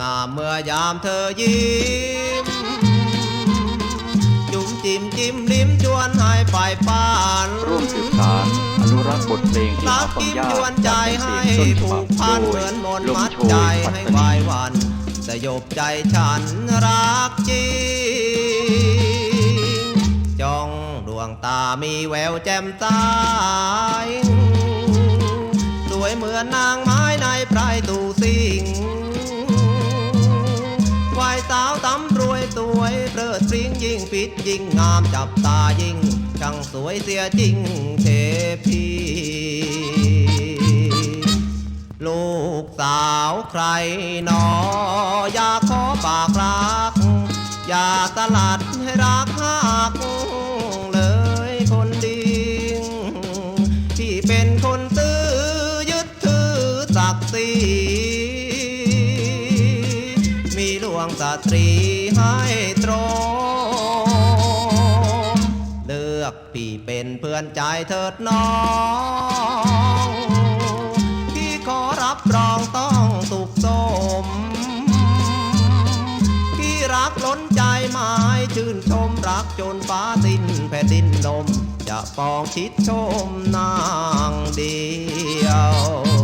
งามเมื่อยามเธอยิ้ม จุ่มจิ้มจิ้มลิ้มชวนให้ไปปานร่วมสืบสารอนุรักษ์บทเพลงที่รัหาฟังยากยวนใจากให้เป็นเสียงต้นฉผูบับกพันโดเหยมือนมนต์ลมมัดโชใจยปัตให้ตาวานียวันสยบใจฉันรักจริงจ้องดวงตามีแววแจ่มใสสวยเหมือนนางไม้ในไพรตูสิง สาวตำรวยสวยเพลิดพริ้งยิ่งปิดยิ่งงามจับตายิ่งช่างสวยเสียจริงเทพีลูกสาวใครหนอ อยากขอปากรัก อย่าสลัดให้รักหัก มีหลวงสตรีให้ตรง เลือกพี่เป็นเพื่อนใจเถิดน้อง พี่ขอรับรองต้องสุขสม พี่รักล้นใจหมายชื่นชมรักจนฟ้าสิ้นแผ่นดินลมจะปองชิดชมนางเดียว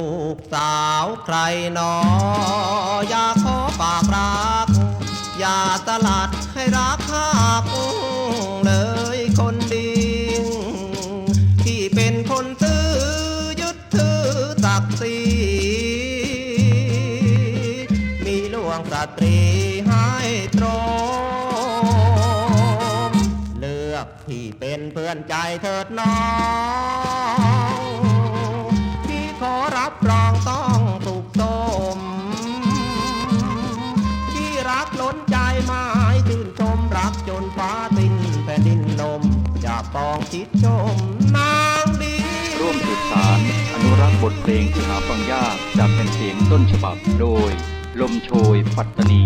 ลูกสาวใครหนอ อยากขอฝากรัก อย่าสลัดให้รักหักเลยคนดี ที่เป็นคนตื้อยึดถือศักดิ์ศรีมีหลวงสตรีให้ตรงเลือกที่เป็นเพื่อนใจเถิดน้อง รักล้นใจหมายชื่นชมรักจนฟ้าตินแผ่นดินลมอย่าปองคิดชมนางดี ร่วมสืบสารอนุรักษ์บทเพลงที่หาฟังยากจากเป็นเสียงต้นฉบับโดย ลมโชยปัตตานี